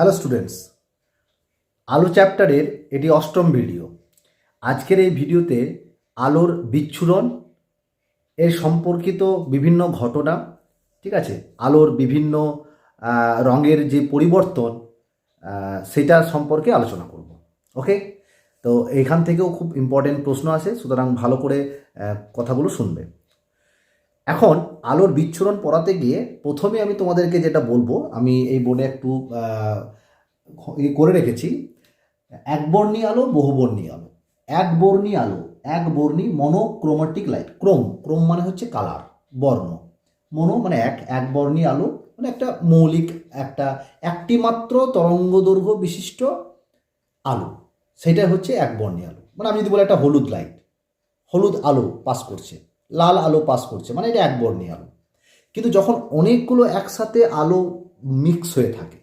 Hello students, আলো চ্যাপ্টারের এটি অষ্টম ভিডিও। আজকের এই ভিডিওতে আলোর বিচ্ছুরণ, এর সম্পর্কিত বিভিন্ন ঘটনা, ঠিক আছে? আলোর বিভিন্ন রঙের যে পরিবর্তন সেটা সম্পর্কে আলোচনা করব, ওকে? তো এখান থেকেও খুব ইম্পর্টেন্ট প্রশ্ন আসে, সুতরাং ভালো করে কথাগুলো শুনবে। এখন আলোর বিচ্ছুরণ পড়াতে গিয়ে প্রথমে আমি তোমাদেরকে যেটা বলব, আমি এই বোর্ডে একটু করে রেখেছি। একবর্ণী আলো বহুবর্ণী আলো। একবর্ণী আলো, এক বর্ণী মনোক্রোমাটিক লাইট ক্রোম ক্রোম মানে হচ্ছে কালার বর্ণ। মনো মানে এক এক বর্ণী আলো মানে একটা মৌলিক, একটা একটি মাত্র তরঙ্গ দৈর্ঘ্য বিশিষ্ট আলো। সেটা হচ্ছে এক বর্ণী আলো। মানে আমি যদি বলি একটা হলুদ লাইট হলুদ আলো পাস করছে। লাল আলো পাস করছে মানে এটা এক বর্ণী আলো। কিন্তু যখন অনেকগুলো একসাথে আলো মিক্স হয়ে থাকে,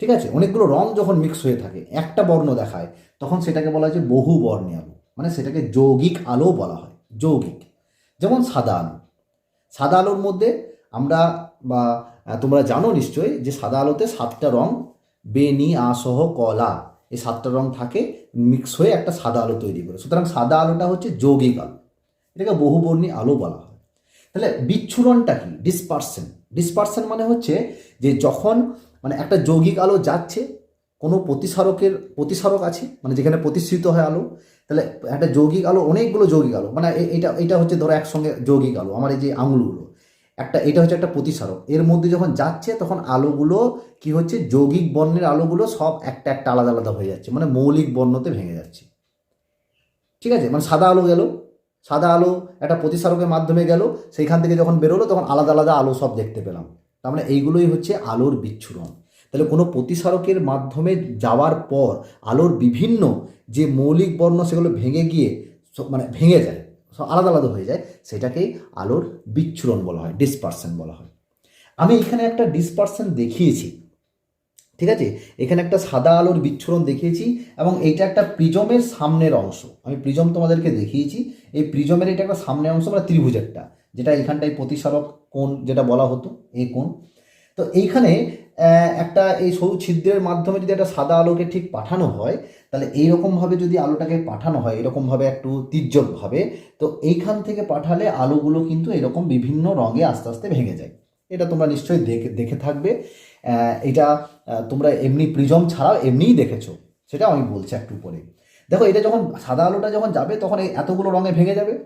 ঠিক আছে? অনেকগুলো রং যখন মিক্স হয়ে থাকে, একটা বর্ণ দেখায়, তখন সেটাকে বলা হয় যে বহু বর্ণী আলো। মানে সেটাকে যৌগিক আলো বলা হয়, যৌগিক। যেমন সাদা আলো। সাদা আলোর মধ্যে আমরা বা, তোমরা জানো নিশ্চয়ই যে সাদা আলোতে সাতটা রং বেনি আসহ কলা এই সাতটা রং থাকে মিক্স হয়ে একটা সাদা আলো তৈরি করে। সুতরাং সাদা আলোটা হচ্ছে যৌগিক আলো। এটাকে বহুবর্ণী আলো বলা হয়। তাহলে বিচ্ছুরণটা কি? ডিসপারশন ডিসপারশন মানে হচ্ছে যে যখন মানে একটা যৌগিক আলো যাচ্ছে, কোনো প্রতিসারকের, প্রতিসারক আছে মানে যেখানে প্রতিষ্ঠিত হয় আলো, তাহলে একটা যৌগিক আলো, অনেকগুলো যৌগিক আলো মানে এটা এটা হচ্ছে ধরো একসঙ্গে যৌগিক আলো, আমার এই যে আঙুলগুলো, একটা, এটা হচ্ছে একটা প্রতিসারক। এর মধ্যে যখন যাচ্ছে, তখন আলোগুলো কি হচ্ছে? যৌগিক বর্ণের আলোগুলো সব একটা একটা আলাদা আলাদা হয়ে যাচ্ছে মানে মৌলিক বর্ণতে ভেঙে যাচ্ছে। ঠিক আছে? মানে সাদা আলো গেল সাদা আলো একটা প্রতিসারকের মাধ্যমে গেল, সেইখান থেকে যখন বেরোলো তখন আলাদা আলাদা আলো সব দেখতে পেলাম। তার মানে এইগুলোই হচ্ছে আলোর বিচ্ছুরণ। তাহলে কোনো প্রতিসারকের মাধ্যমে যাওয়ার পর আলোর বিভিন্ন যে মৌলিক বর্ণ সেগুলো ভেঙে গিয়ে মানে ভেঙে যায়, সব আলাদা আলাদা হয়ে যায় সেটাকেই আলোর বিচ্ছুরণ বলা হয় ডিসপারশন বলা হয়। আমি এখানে একটা ডিসপারশন দেখিয়েছি। ঠিক আছে? এখানে একটা সাদা আলোর বিচ্ছুরণ দেখিয়েছি এবং এইটা একটা প্রিজমের সামনের অংশ। আমি প্রিজম তোমাদেরকে দেখিয়েছি। এই প্রিজমের এটা একটা সামনের অংশ মানে ত্রিভুজ একটা যেটা এখানটায় প্রতিসারক কোণ যেটা বলা হতো এই কোণ। তো এইখানে একটা এই সরু ছিদ্রের মাধ্যমে যদি একটা সাদা আলোকে ঠিক পাঠানো হয়, তাহলে এইরকমভাবে যদি আলোটাকে পাঠানো হয়, এরকমভাবে একটু তির্যকভাবে, তো এইখান থেকে পাঠালে আলোগুলো কিন্তু এরকম বিভিন্ন রঙে আস্তে আস্তে ভেঙে যায়। এটা তোমরা নিশ্চয়ই দেখে দেখে থাকবে। এটা তোমরা এমনি প্রিজম ছাড়াও এমনিই দেখেছ। সেটা আমি বলছি একটু পরে দেখো, এটা যখন সাদা আলোটা যখন যাবে, তখন এই এতগুলো রঙে ভেঙে যাবে।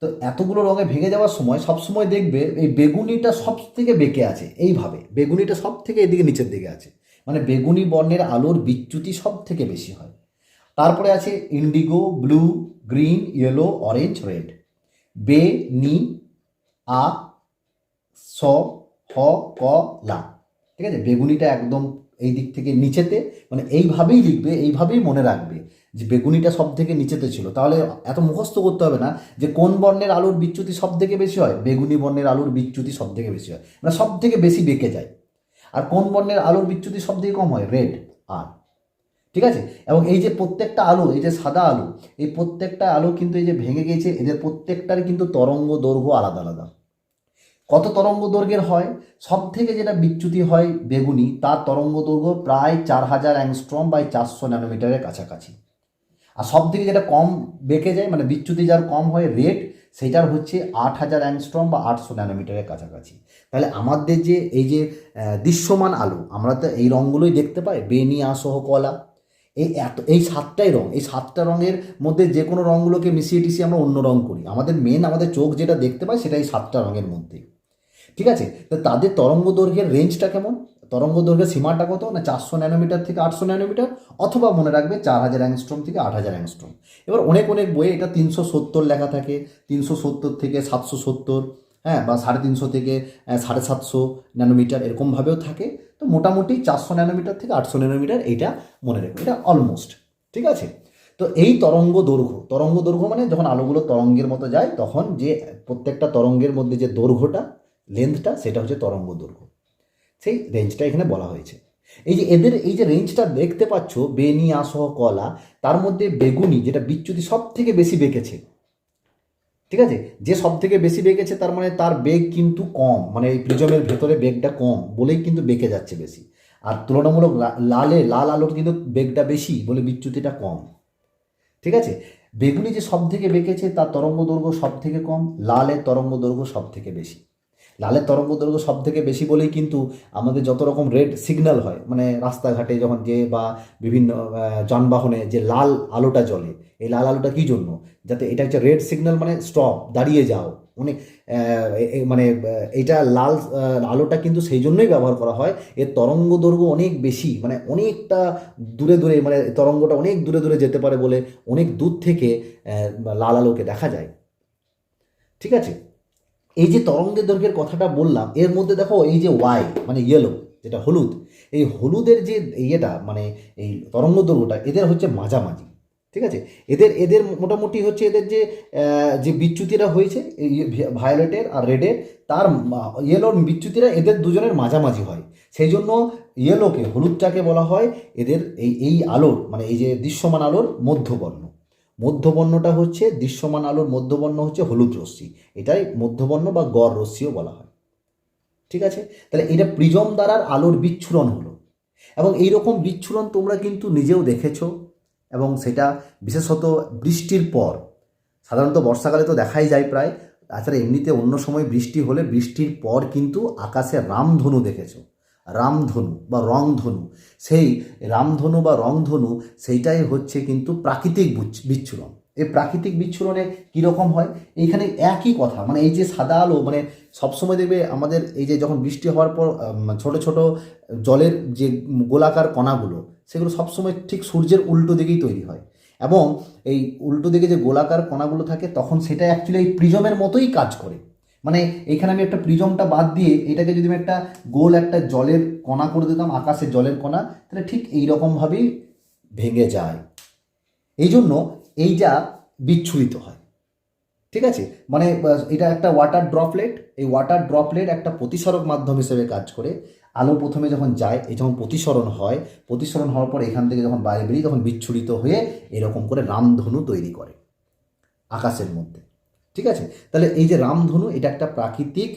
তো এতগুলো রঙে ভেঙে যাওয়ার সময় সব সময় দেখবে, এই বেগুনিটা সব থেকে বেঁকে আছে, এইভাবে। বেগুনিটা সব থেকে এদিকে নিচের দিকে আছে। মানে বেগুনি বর্ণের আলোর বিচ্যুতি সব থেকে বেশি হয়। তারপরে আছে indigo, blue, green, yellow, orange, red. বে, নি, আ, স, হ, ক, লা। ঠিক আছে? বেগুনিটা একদম এই দিক থেকে নিচেতে মানে এইভাবেই লিখবে, এইভাবেই মনে রাখবে যে বেগুনিটা সব থেকে নিচেতে ছিল। তাহলে এত মুখস্থ করতে হবে না যে কোন বর্ণের আলুর বিচ্যুতি সব থেকে বেশি হয়? বেগুনি বর্ণের আলুর বিচ্যুতি সব থেকে বেশি হয়। মানে সব থেকে বেশি বেঁকে যায়। আর কোন বর্ণের আলুর বিচ্যুতি সব থেকে কম হয়? রেড, আর। ঠিক আছে? এবং এই যে প্রত্যেকটা আলো, এই যে সাদা আলু, এই প্রত্যেকটা আলু কিন্তু এই যে ভেঙে গেছে এদের প্রত্যেকটার কিন্তু তরঙ্গ দৈর্ঘ্য আলাদা আলাদা। কত তরঙ্গ দৈর্ঘ্যের হয়? সব থেকে যেটা বিচ্যুতি হয় বেগুনি, তার তরঙ্গ দৈর্ঘ্য প্রায় চার হাজার অ্যাংস্ট্রম বাই চারশো ন্যানোমিটারের কাছাকাছি। আর সব থেকে যেটা কম বেঁকে যায় মানে বিচ্যুতি যার কম হয় রেড সেটার হচ্ছে আট হাজার অ্যাংস্ট্রম বা আটশো ন্যানোমিটারের কাছাকাছি। তাহলে আমাদের যে, এই যে দৃশ্যমান আলো, আমরা তো এই রঙগুলোই দেখতে পাই বেনি আসহ, কলা, এই এত, এই সাতটাই রঙ এই সাতটা রঙের মধ্যে যে কোনো রঙগুলোকে মিশিয়ে টিশিয়ে আমরা অন্য রঙ করি। আমাদের মেন আমাদের চোখ যেটা দেখতে পায় সেটা এই সাতটা রঙের মধ্যে। ঠিক আছে? তো তাদের তরঙ্গ দৈর্ঘ্যের রেঞ্জটা কেমন? তরঙ্গ দৈর্ঘ্যের সীমাটা কত? না চারশো ন্যানোমিটার থেকে আটশো ন্যানোমিটার অথবা মনে রাখবে চার হাজার অ্যাংস্ট্রম থেকে আট হাজার অ্যাংস্ট্রম এবার অনেক অনেক বইয়ে এটা তিনশো সত্তর লেখা থাকে। তিনশো সত্তর থেকে সাতশো সত্তর হ্যাঁ? বা সাড়ে তিনশো থেকে সাড়ে সাতশো ন্যানোমিটার এরকমভাবেও থাকে। তো মোটামুটি চারশো ন্যানোমিটার থেকে আটশো ন্যানোমিটার এইটা মনে রাখবে এটা অলমোস্ট ঠিক আছে? তো এই তরঙ্গ দৈর্ঘ্য তরঙ্গ দৈর্ঘ্য মানে যখন আলোগুলো তরঙ্গের মতো যায়, তখন যে প্রত্যেকটা তরঙ্গের মধ্যে যে দৈর্ঘ্যটা লেন্থটা সেটা হচ্ছে তরঙ্গ দৈর্ঘ্য। সেই রেঞ্জটা এখানে বলা হয়েছে। এই যে এদের, এই যে রেঞ্জটা দেখতে পাচ্ছ বেনি আসহ কলা, তার মধ্যে বেগুনি, যেটা বিচ্যুতি সব থেকে বেশি বেঁকেছে। ঠিক আছে? যে সব থেকে বেশি বেঁকেছে, তার মানে তার বেগ কিন্তু কম মানে এই প্রিজমের ভেতরে বেগটা কম, বলেই কিন্তু বেঁকে যাচ্ছে বেশি। আর তুলনামূলক লালে, লাল আলোর কিন্তু বেগটা বেশি, বলে বিচ্যুতিটা কম। ঠিক আছে? বেগুনি যে সব থেকে বেঁকেছে, তার তরঙ্গ দৈর্ঘ্য সব থেকে কম, লালের তরঙ্গ দৈর্ঘ্য সব থেকে বেশি। লালের তরঙ্গ দৈর্ঘ্য সব থেকে বেশি বলেই কিন্তু আমাদের যত রকম রেড সিগন্যাল হয় মানে রাস্তাঘাটে যখন যে বা বিভিন্ন যানবাহনে যে লাল আলোটা জ্বলে এই লাল আলোটা কী জন্য? যাতে এটা হচ্ছে রেড সিগন্যাল মানে স্টপ দাঁড়িয়ে যাও। মানে আহ, এটা লাল আলোটা কিন্তু সেই জন্যই ব্যবহার করা হয়। এর তরঙ্গ দৈর্ঘ্য অনেক বেশি মানে অনেকটা দূরে দূরে মানে তরঙ্গটা অনেক দূরে দূরে যেতে পারে বলে অনেক দূর থেকে লাল আলোকে দেখা যায়। ঠিক আছে? এই যে তরঙ্গের দৈর্ঘ্যের কথাটা বললাম, এর মধ্যে দেখো এই যে ওয়াই মানে ইয়েলো যেটা হলুদ, এই হলুদের যে ইয়েটা মানে এই তরঙ্গ দৈর্ঘ্যটা, এদের হচ্ছে মাঝামাঝি, ঠিক আছে? এদের এদের মোটামুটি হচ্ছে এদের যে যে বিচ্যুতিরা হয়েছে, এই ভায়োলেটের আর রেডের তার ইয়েলোর বিচ্যুতিরা এদের দুজনের মাঝামাঝি হয়। সেই জন্য ইয়েলোকে হলুদটাকে বলা হয় এদের এই এই আলোর মানে এই যে দৃশ্যমান আলোর মধ্যবর্ণ। মধ্যবর্ণটা হচ্ছে, দৃশ্যমান আলোর মধ্যবর্ণ হচ্ছে হলুদ রশ্মি। এটাই মধ্যবর্ণ বা গড় রশ্মিও বলা হয়। ঠিক আছে? তাহলে এটা প্রিজম দ্বারার আলোর বিচ্ছুরণ হলো। এবং এই রকম বিচ্ছুরণ তোমরা কিন্তু নিজেও দেখেছ। এবং সেটা বিশেষত বৃষ্টির পর, সাধারণত বর্ষাকালে তো দেখাই যায় প্রায়, তাছাড়া এমনিতে অন্য সময় বৃষ্টি হলে বৃষ্টির পর কিন্তু আকাশে রামধনু দেখেছ। রামধনু বা রংধনু। সেই রামধনু বা রংধনু সেইটাই হচ্ছে কিন্তু প্রাকৃতিক বুচ্ছ- বিচ্ছুরণ। এই প্রাকৃতিক বিচ্ছুরণে কীরকম হয়? এইখানে একই কথা। মানে এই যে সাদা আলো মানে সবসময় দেখবে আমাদের এই যে যখন বৃষ্টি হওয়ার পর ছোট ছোট জলের যে গোলাকার কণাগুলো, সেগুলো সবসময় ঠিক সূর্যের উল্টো দিকেই তৈরি হয়। এবং এই উল্টো দিকে যে গোলাকার কণাগুলো থাকে, তখন সেটা অ্যাকচুয়ালি এই প্রিজমের মতোই কাজ করে। মানে এখানে আমি একটা প্রিজমটা বাদ দিয়ে এটাকে যদি আমি একটা গোল একটা জলের কণা করে দিতাম, আকাশের জলের কণা, তাহলে ঠিক এই রকমভাবেই ভেঙে যায়। এই জন্য এই যা বিচ্ছুরিত হয়। ঠিক আছে? মানে এটা একটা ওয়াটার ড্রপলেট এই ওয়াটার ড্রপলেট একটা প্রতিসরক মাধ্যম হিসেবে কাজ করে। আলো প্রথমে যখন যায়, এই যখন প্রতিসরণ হয়, প্রতিসরণ হওয়ার পর এখান থেকে যখন বাইরে বেরিয়ে তখন বিচ্ছুরিত হয়ে এরকম করে রামধনু তৈরি করে আকাশের মধ্যে। ঠিক আছে? তাহলে এই যে রামধনু, এটা একটা প্রাকৃতিক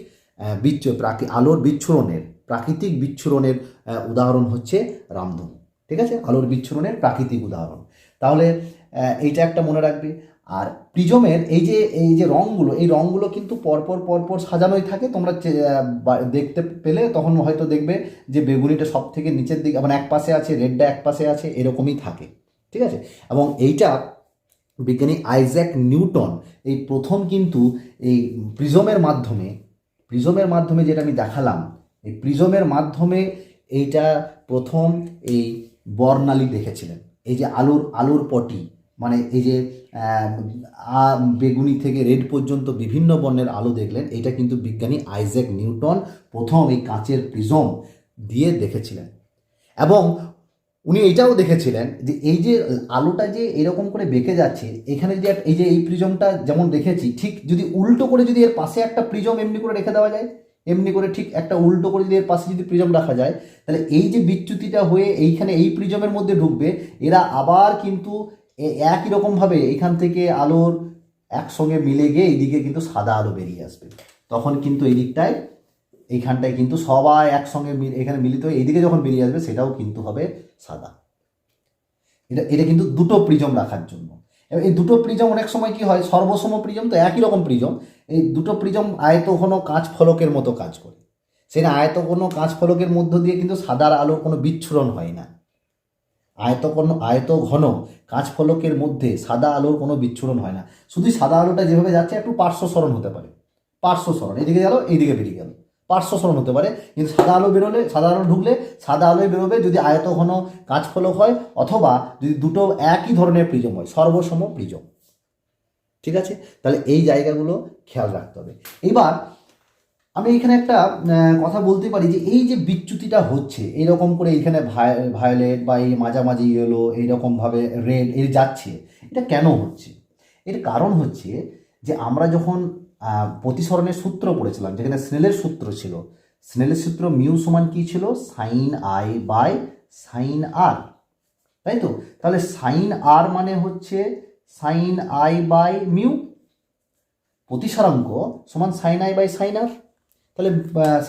বিচ্ছু প্রাকৃ, আলোর বিচ্ছুরণের, প্রাকৃতিক বিচ্ছুরণের উদাহরণ হচ্ছে রামধনু, ঠিক আছে? আলোর বিচ্ছুরণের প্রাকৃতিক উদাহরণ। তাহলে এইটা একটা মনে রাখবে। আর প্রিজমের এই যে এই যে রঙগুলো, এই রঙগুলো কিন্তু পরপর পরপর সাজানোই থাকে। তোমরা দেখতে পেলে তখন হয়তো দেখবে যে বেগুনিটা সব থেকে নিচের দিকে মানে এক পাশে আছে, রেডটা এক পাশে আছে, এরকমই থাকে। ঠিক আছে? এবং এইটা বিজ্ঞানী আইজ্যাক নিউটন, এই প্রথম কিন্তু এই প্রিজমের মাধ্যমে প্রিজমের মাধ্যমে যেটা আমি দেখালাম, এই প্রিজমের মাধ্যমে এইটা প্রথম এই বর্ণালী দেখেছিলেন। এই যে আলোর আলোর পটি মানে এই যে বেগুনি থেকে রেড পর্যন্ত বিভিন্ন বর্ণের আলো দেখলেন এটা কিন্তু বিজ্ঞানী আইজ্যাক নিউটন প্রথম এই কাঁচের প্রিজম দিয়ে দেখেছিলেন। এবং উনি এটাও দেখেছিলেন যে এই যে আলোটা যে এরকম করে বেঁকে যাচ্ছে, এখানে যে এই যে এই প্রিজমটা যেমন দেখেছি, ঠিক যদি উল্টো করে যদি এর পাশে একটা প্রিজম এমনি করে রেখে দেওয়া যায়, এমনি করে ঠিক একটা উল্টো করে যদি এর পাশে যদি প্রিজম রাখা যায়, তাহলে এই যে বিচ্যুতিটা হয়ে এইখানে এই প্রিজমের মধ্যে ঢুকবে, এরা আবার কিন্তু একই রকমভাবে এখান থেকে আলোর একসঙ্গে মিলে গিয়ে এইদিকে কিন্তু সাদা আলো বেরিয়ে আসবে। তখন কিন্তু এই দিকটায় এইখানটায় কিন্তু সবাই একসঙ্গে এখানে মিলিত হয়ে এইদিকে যখন বেরিয়ে আসবে সেটাও কিন্তু হবে সাদা। এটা এটা কিন্তু দুটো প্রিজম রাখার জন্য। এই দুটো প্রিজম অনেক সময় কি হয়, সর্বসম প্রিজম তো একই রকম প্রিজম এই দুটো প্রিজম আয়তঘন কাঁচ ফলকের মতো কাজ করে। সেটা আয়তঘন কাঁচ ফলকের মধ্য দিয়ে কিন্তু সাদার আলোর কোনো বিচ্ছুরণ হয় না। আয়তঘন আয়ত ঘন কাঁচ ফলকের মধ্যে সাদা আলোর কোনো বিচ্ছুরণ হয় না। শুধু সাদা আলোটা যেভাবে যাচ্ছে একটু পার্শ্ব সরণ হতে পারে। পার্শ্ব সরণ এদিকে গেল, এইদিকে বেরিয়ে গেল। পার্শ্ব সরণ হতে পারে। কিন্তু সাদা আলো বেরোলে, সাদা আলো ঢুকলে, সাদা আলোয় বেরোবে যদি আয়ত ঘন কাঁচ ফলক হয় অথবা যদি দুটো একই ধরনের প্রিজম হয়, সর্বসম প্রিজম। ঠিক আছে? তাহলে এই জায়গাগুলো খেয়াল রাখতে হবে। এবার আমি এখানে একটা কথা বলতে পারি যে এই যে বিচ্যুতিটা হচ্ছে এইরকম করে এইখানে ভায়োলেট বা এই মাঝামাঝি ইয়েলো এইরকমভাবে রেড এর যাচ্ছে, এটা কেন হচ্ছে? এর কারণ হচ্ছে যে আমরা যখন প্রতিসরণের সূত্র পড়েছিলাম, যেখানে স্নেলের সূত্র ছিল। স্নেলের সূত্র মিউ সমান কী ছিল? Sine i by sine r. তাই তো? তাহলে সাইন আর মানে হচ্ছে সাইন আই বাই মিউ। প্রতিসারাঙ্ক সমান sine i by sine r. তাহলে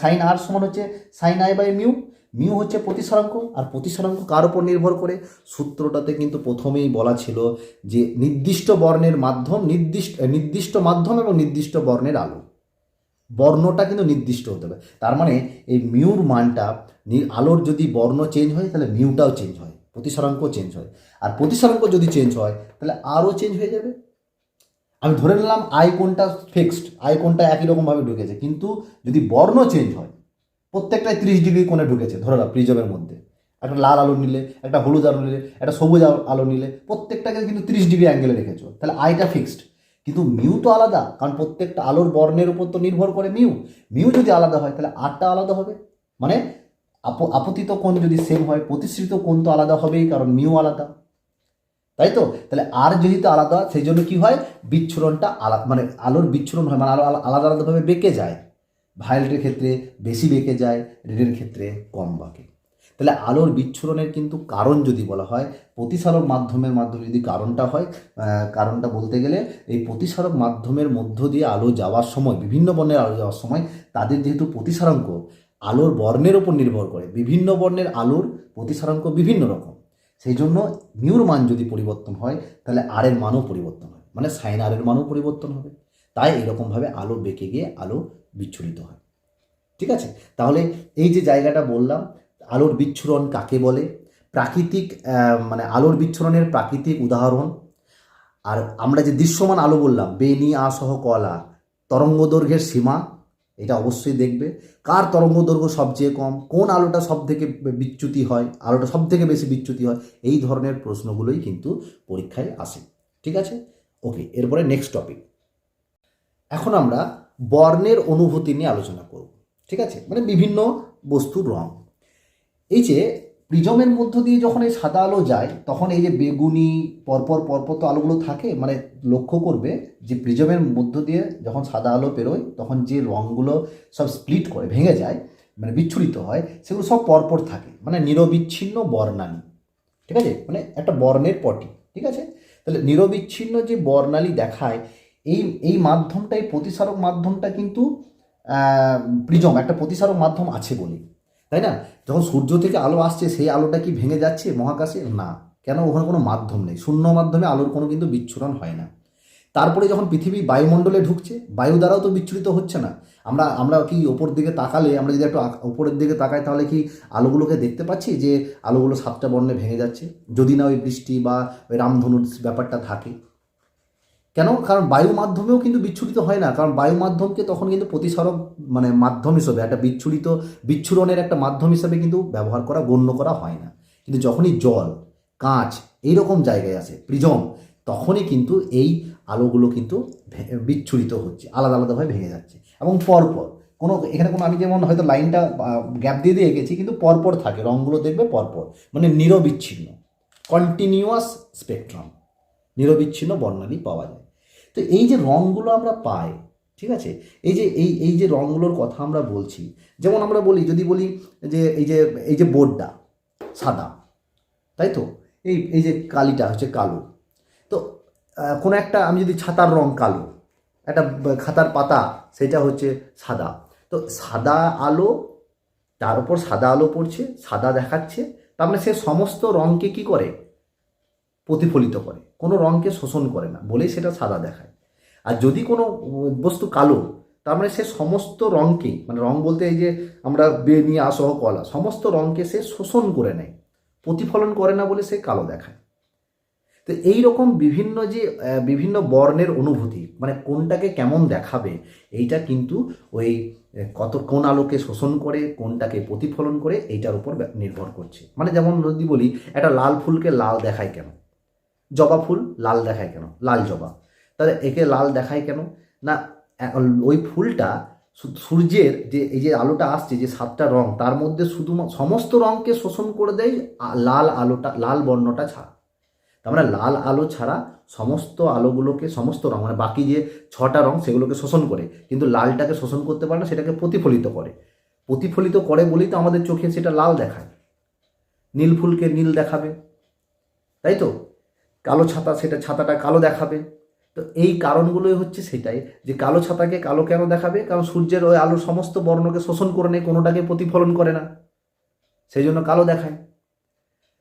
সাইন আর সমান হচ্ছে sine i by mu. Mu হচ্ছে প্রতিসারাঙ্ক, আর প্রতিসারাঙ্ক কার উপর নির্ভর করে? সূত্রটাতে কিন্তু প্রথমেই বলা ছিল যে নির্দিষ্ট বর্ণের মাধ্যম, নির্দিষ্ট নির্দিষ্ট মাধ্যম এবং নির্দিষ্ট বর্ণের আলো। বর্ণটা কিন্তু নির্দিষ্ট হতে হবে। তার মানে এই মিউর মানটা আলোর যদি বর্ণ চেঞ্জ হয়, তাহলে মিউটাও চেঞ্জ হয় প্রতিসারাঙ্ক চেঞ্জ হয়। আর প্রতিসারাঙ্ক যদি চেঞ্জ হয়, তাহলে আরও চেঞ্জ হয়ে যাবে। আমি ধরে নিলাম আই কোনটা ফিক্সড আই কোনটা একই রকমভাবে ঢুকেছে। কিন্তু যদি বর্ণ চেঞ্জ হয় প্রত্যেকটাই ত্রিশ ডিগ্রি কোণে ঢুকেছে, ধরে নাও প্রিজমের মধ্যে। একটা লাল আলো নিলে, একটা হলুদ আলো নিলে, একটা সবুজ আলো- নিলে, প্রত্যেকটাকে কিন্তু ত্রিশ ডিগ্রি অ্যাঙ্গেলে রেখেছো। তাহলে আইটা ফিক্সড কিন্তু মিউ তো আলাদা, কারণ প্রত্যেকটা আলোর বর্ণের উপর তো নির্ভর করে মিউ। মিউ যদি আলাদা হয়, তাহলে আরটা আলাদা হবে। মানে আপ আপতিত কোণ যদি সেম হয়, প্রতিশ্রিত কোণ তো আলাদা হবেই, কারণ মিউ আলাদা। তাই তো? তাহলে আর যেহেতু আলাদা, সেই জন্য কি হয়? বিচ্ছুরণটা আলাদা মানে আলোর বিচ্ছুরণ হয় মানে আলো আলাদা আলাদাভাবে বেঁকে যায়। ভায়োলেটের ক্ষেত্রে বেশি বেঁকে যায় রেডের ক্ষেত্রে কম বাঁকে। তাহলে আলোর বিচ্ছুরণের কিন্তু কারণ যদি বলা হয়, প্রতিসারক মাধ্যমের মাধ্যমে যদি কারণটা হয় কারণটা বলতে গেলে এই প্রতিসারক মাধ্যমের মধ্য দিয়ে আলো যাওয়ার সময়, বিভিন্ন বর্ণের আলো যাওয়ার সময় তাদের যেহেতু প্রতিসারাঙ্ক আলোর বর্ণের উপর নির্ভর করে। বিভিন্ন বর্ণের আলোর প্রতিসারাঙ্ক বিভিন্ন রকম। সেই জন্য মিউর মান যদি পরিবর্তন হয়, তাহলে আর এর মানও পরিবর্তন হয়। মানে সাইন আর এর মানও পরিবর্তন হবে। তাই এরকমভাবে আলো বেঁকে গিয়ে আলো বিচ্ছুরিত হয়। ঠিক আছে? তাহলে এই যে জায়গাটা বললাম, আলোর বিচ্ছুরণ কাকে বলে? প্রাকৃতিক মানে আলোর বিচ্ছুরণের প্রাকৃতিক উদাহরণ। আর আমরা যে দৃশ্যমান আলো বললাম বেনি আসহ কলা তরঙ্গ দৈর্ঘ্যের সীমা, এটা অবশ্যই দেখবে। কার তরঙ্গ দৈর্ঘ্য সবচেয়ে কম? কোন আলোটা সব থেকে বিচ্যুতি হয়? আলোটা সব থেকে বেশি বিচ্যুতি হয়? এই ধরনের প্রশ্নগুলোই কিন্তু পরীক্ষায় আসে। ঠিক আছে? ওকে, এরপরে নেক্সট টপিক এখন আমরা বর্ণের অনুভূতি নিয়ে আলোচনা করব। ঠিক আছে? মানে বিভিন্ন বস্তুর রং। এই যে প্রিজমের মধ্য দিয়ে যখন এই সাদা আলো যায়, তখন এই যে বেগুনি, পরপর পরপর তো আলোগুলো থাকে মানে লক্ষ্য করবে যে প্রিজমের মধ্য দিয়ে যখন সাদা আলো পেরোয় তখন যে রঙগুলো সব স্প্লিট করে, ভেঙে যায় মানে বিচ্ছুরিত হয়, সেগুলো সব পরপর থাকে। মানে নিরবিচ্ছিন্ন বর্ণালী। ঠিক আছে? মানে একটা বর্ণের পটি। ঠিক আছে? তাহলে নিরবিচ্ছিন্ন যে বর্ণালী দেখায় এই এই মাধ্যমটাই প্রতিসারক মাধ্যমটা কিন্তু প্রিজম, একটা প্রতিসারক মাধ্যম আছে বলে, তাই না? যখন সূর্য থেকে আলো আসছে, সেই আলোটা কি ভেঙে যাচ্ছে মহাকাশে? না। কেন? ওখানে কোনো মাধ্যম নেই। শূন্য মাধ্যমে আলোর কোনো কিন্তু বিচ্ছুরণ হয় না। তারপরে যখন পৃথিবী বায়ুমণ্ডলে ঢুকছে, বায়ু দ্বারাও তো বিচ্ছুরিত হচ্ছে না। আমরা আমরা কি ওপর দিকে তাকালে, আমরা যদি একটু উপরের দিকে তাকাই, তাহলে কি আলোগুলোকে দেখতে পাচ্ছি যে, আলোগুলো সাতটা বর্ণে ভেঙে যাচ্ছে? যদি না ওই বৃষ্টি বা ওই রামধনুর ব্যাপারটা থাকে। কেন? কারণ বায়ু মাধ্যমেও কিন্তু বিচ্ছুরিত হয় না। কারণ বায়ু মাধ্যমকে তখন কিন্তু প্রতিসারক মানে মাধ্যম হিসেবে, একটা বিচ্ছুরিত, বিচ্ছুরণের একটা মাধ্যম হিসেবে কিন্তু ব্যবহার করা, গণ্য করা হয় না। কিন্তু যখনই জল, কাঁচ এইরকম জায়গায় আসে, প্রিজম, তখনই কিন্তু এই আলোগুলো কিন্তু বিচ্ছুরিত হচ্ছে, আলাদা আলাদাভাবে ভেঙে যাচ্ছে। এবং পরপর, কোনো, এখানে কোনো, আমি যেমন হয়তো লাইনটা গ্যাপ দিয়ে দিয়ে এঁকেছি, কিন্তু পরপর থাকে রঙগুলো দেখবে পরপর মানে নিরবিচ্ছিন্ন কন্টিনিউয়াস স্পেকট্রাম নিরবিচ্ছিন্ন বর্ণালী পাওয়া যায়। তো এই যে রঙগুলো আমরা পাই, ঠিক আছে? এই যে, এই এই যে রঙগুলোর কথা আমরা বলছি, যেমন আমরা বলি, যদি বলি যে, এই যে এই যে বোর্ডটা সাদা, তাই তো? এই এই যে কালিটা হচ্ছে কালো। তো কোনো একটা, আমি যদি ছাতার রং কালো, একটা খাতার পাতা, সেটা হচ্ছে সাদা। তো সাদা আলো, তার উপর সাদা আলো পড়ছে, সাদা দেখাচ্ছে, তার মানে সে সমস্ত রঙকে কি করে? প্রতিফলিত করে। কোনো রঙকে শোষণ করে না, বলেই সেটা সাদা দেখায়। আর যদি কোনো বস্তু কালো, তার মানে সে সমস্ত রঙকে মানে রং বলতে এই যে আমরা বেনি আসহ কলা সমস্ত রঙকে সে শোষণ করে নেয়, প্রতিফলন করে না বলে সে কালো দেখায়। তো এই রকম বিভিন্ন যে বিভিন্ন বর্ণের অনুভূতি মানে কোনটাকে কেমন দেখাবে, এইটা কিন্তু ওই কত, কোন আলোকে শোষণ করে, কোনটাকে প্রতিফলন করে, এইটার উপর নির্ভর করছে। মানে যেমন যদি বলি, একটা লাল ফুলকে লাল দেখায় কেন? জবা ফুল লাল দেখায় কেন? লাল জবা। তাহলে একে লাল দেখায় কেন? না ওই ফুলটা সূর্যের যে, এই যে আলোটা আসছে, যে সাতটা রং, তার মধ্যে শুধু সমস্ত রঙকে শোষণ করে দেয় লাল আলোটা, লাল বর্ণটা ছাড়া। তার মানে লাল আলো ছাড়া সমস্ত আলোগুলোকে, সমস্ত রং মানে বাকি যে ছটা রং, সেগুলোকে শোষণ করে। কিন্তু লালটাকে শোষণ করতে পারে না, সেটাকে প্রতিফলিত করে। প্রতিফলিত করে বলেই তো আমাদের চোখে সেটা লাল দেখায়। নীল ফুলকে নীল দেখাবে। তাই তো? কালো ছাতা, সেটা ছাতাটা কালো দেখাবে। তো এই কারণগুলোই হচ্ছে সেটাই, যে কালো ছাতাকে কালো কেন দেখাবে? কারণ সূর্যের ওই আলোর সমস্ত বর্ণকে শোষণ করে নেয়, কোনোটাকে প্রতিফলন করে না। সেই জন্য কালো দেখায়।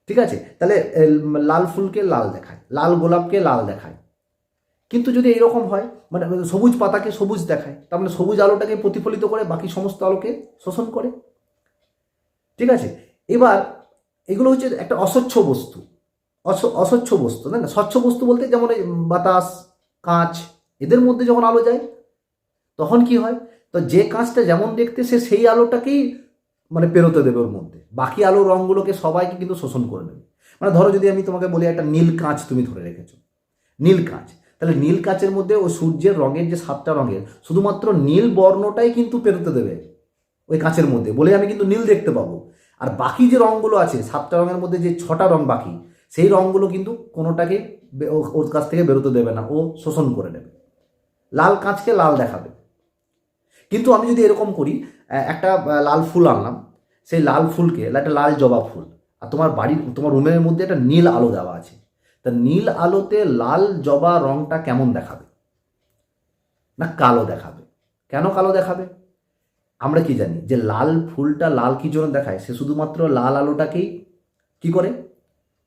ঠিক আছে? তাহলে লাল ফুলকে লাল দেখায়, লাল গোলাপকে লাল দেখায়। কিন্তু যদি এইরকম হয় মানে সবুজ পাতাকে সবুজ দেখায়, তার মানে সবুজ আলোটাকে প্রতিফলিত করে বাকি সমস্ত আলোকে শোষণ করে। ঠিক আছে? এবার, এগুলো হচ্ছে একটা অস্বচ্ছ বস্তু। অস্বচ্ছ বস্তু, তাই না? স্বচ্ছ বস্তু বলতে যেমন বাতাস, কাঁচ, এদের মধ্যে যখন আলো যায়, তখন কি হয়? তো যে কাঁচটা যেমন দেখতে, সে সেই আলোটাকেই মানে পেরোতে দেবে ওর মধ্যে। বাকি আলো রঙগুলোকে সবাইকে কিন্তু শোষণ করে নেবে। মানে ধরো যদি আমি তোমাকে বলি একটা নীল কাঁচ তুমি ধরে রেখেছো। নীল কাঁচ। তাহলে নীল কাঁচের মধ্যে ওই সূর্যের রঙের যে সাতটা রঙের, শুধুমাত্র নীল বর্ণটাই কিন্তু পেরোতে দেবে ওই কাঁচের মধ্যে। বলে আমি কিন্তু নীল দেখতে পাবো। আর বাকি যে রঙগুলো আছে, সাতটা রঙের মধ্যে যে ছটা রং বাকি সেই রঙগুলো কিন্তু কোনোটাকে ওর কাছ থেকে বেরোতে দেবে না, ও শোষণ করে নেবে। লাল কাঁচকে লাল দেখাবে। কিন্তু আমি যদি এরকম করি একটা লাল ফুল আনলাম, সেই লাল ফুলকে একটা লাল জবা ফুল, আর তোমার বাড়ির, তোমার রুমের মধ্যে একটা নীল আলো দেওয়া আছে, তা নীল আলোতে লাল জবা রংটা কেমন দেখাবে? না কালো দেখাবে। কেন কালো দেখাবে? আমরা কি জানি? যে লাল ফুলটা লাল কি জন্য দেখায়? সে শুধুমাত্র লাল আলোটাকেই কি করে?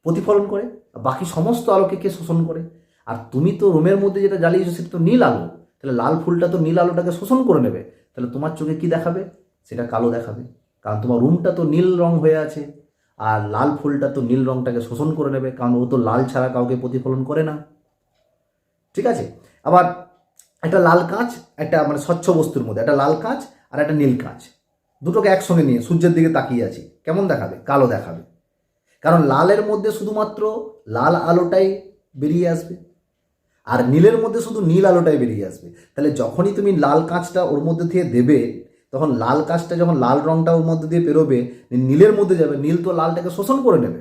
প্রতিফলন করে বাকি সমস্ত আলোকে কে শোষণ করে? আর তুমি তো রুমের মধ্যে যেটা জ্বালিয়েছো সেটা তো নীল আলো। তাহলে লাল ফুলটা তো নীল আলোটাকে শোষণ করে নেবে। তাহলে তোমার চোখে কি দেখাবে? সেটা কালো দেখাবে। কারণ তোমার রুমটা তো নীল রং হয়ে আছে, আর লাল ফুলটা তো নীল রংটাকে শোষণ করে নেবে, কারণ ও তো লাল ছাড়া কাউকে প্রতিফলন করে না। ঠিক আছে? আবার একটা লাল কাঁচ, একটা মানে স্বচ্ছ বস্তুর মধ্যে, একটা লাল কাঁচ আর একটা নীল কাঁচ। দুটোকে একসঙ্গে নিয়ে সূর্যের দিকে তাকিয়ে আছি। কেমন দেখাবে? কালো দেখাবে। কারণ লালের মধ্যে শুধুমাত্র লাল আলোটাই বেরিয়ে আসবে। আর নীলের মধ্যে শুধু নীল আলোটাই বেরিয়ে আসবে। তাহলে যখনই তুমি লাল কাঁচটা ওর মধ্যে দিয়ে দেবে, তখন লাল কাঁচটা যখন লাল রংটা ওর মধ্যে দিয়ে বেরোবে নীলের মধ্যে যাবে। নীল তো লালটাকে শোষণ করে নেবে।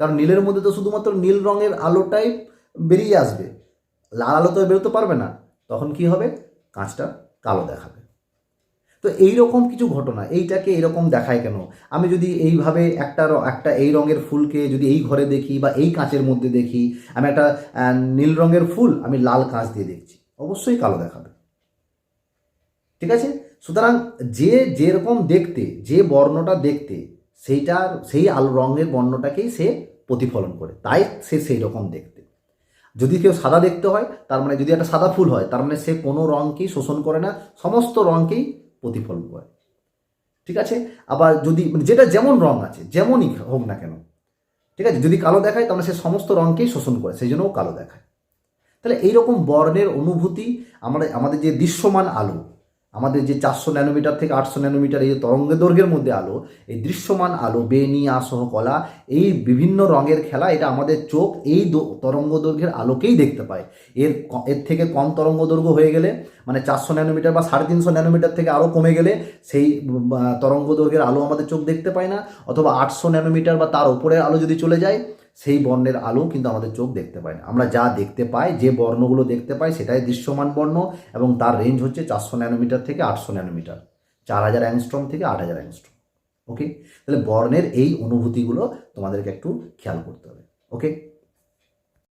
কারণ নীলের মধ্যে তো শুধুমাত্র নীল রঙের আলোটাই বেরিয়ে আসবে। লাল আলো তো বেরোতে পারবে না। তখন কি হবে? কাঁচটা কালো দেখাবে। তো এই রকম কিছু ঘটনা, এইটাকে এরকম দেখায় কেন? আমি যদি এইভাবে একটা একটা এই রঙের ফুলকে যদি এই ঘরে দেখি বা এই কাঁচের মধ্যে দেখি, আমি একটা নীল রঙের ফুল আমি লাল কাঁচ দিয়ে দেখছি, অবশ্যই কালো দেখাবে। ঠিক আছে? সুতরাং যে যেরকম দেখতে, যে বর্ণটা দেখতে, সেইটার, সেই আলো, রঙের বর্ণটাকেই সে প্রতিফলন করে, তাই সে সেই রকম দেখতে। যদি কেউ সাদা দেখতে হয়, তার মানে যদি একটা সাদা ফুল হয়, তার মানে সে কোনো রঙকেই শোষণ করে না, সমস্ত রঙকেই প্রতিফলন করে ঠিক আছে? আবার যদি মানে যেটা যেমন রং আছে, যেমনই হোক না কেন, ঠিক আছে? যদি কালো দেখায়, তাহলে সে সমস্ত রঙকেই শোষণ করে, সেই জন্যও কালো দেখায়। তাহলে এইরকম বর্ণের অনুভূতি আমাদের আমাদের যে দৃশ্যমান আলো আমাদের যে চারশো ন্যানোমিটার থেকে আটশো ন্যানোমিটার এই যে তরঙ্গ দৈর্ঘ্যের মধ্যে আলো, এই দৃশ্যমান আলো বেনি আসহ কলা, এই বিভিন্ন রঙের খেলা, এটা আমাদের চোখ এই তরঙ্গ দৈর্ঘ্যের আলোকেই দেখতে পায়। এর এর থেকে কম তরঙ্গ দৈর্ঘ্য হয়ে গেলে মানে চারশো ন্যানোমিটার বা সাড়ে তিনশো ন্যানোমিটার থেকে আরও কমে গেলে সেই তরঙ্গ দৈর্ঘ্যের আলো আমাদের চোখ দেখতে পায় না, অথবা আটশো ন্যানোমিটার বা তার উপরের আলো যদি চলে যায় সেই বর্ণের আলো কিন্তু আমাদের চোখ দেখতে পায় না। আমরা যা দেখতে পাই, যে বর্ণগুলো দেখতে পাই, সেটাই দৃশ্যমান বর্ণ এবং তার রেঞ্জ হচ্ছে চারশো ন্যানোমিটার থেকে আটশো ন্যানোমিটার। চার হাজার অ্যাংস্ট্রম থেকে আট হাজার অ্যাংস্ট্রম ওকে তাহলে বর্ণের এই অনুভূতিগুলো তোমাদেরকে একটু খেয়াল করতে হবে। ওকে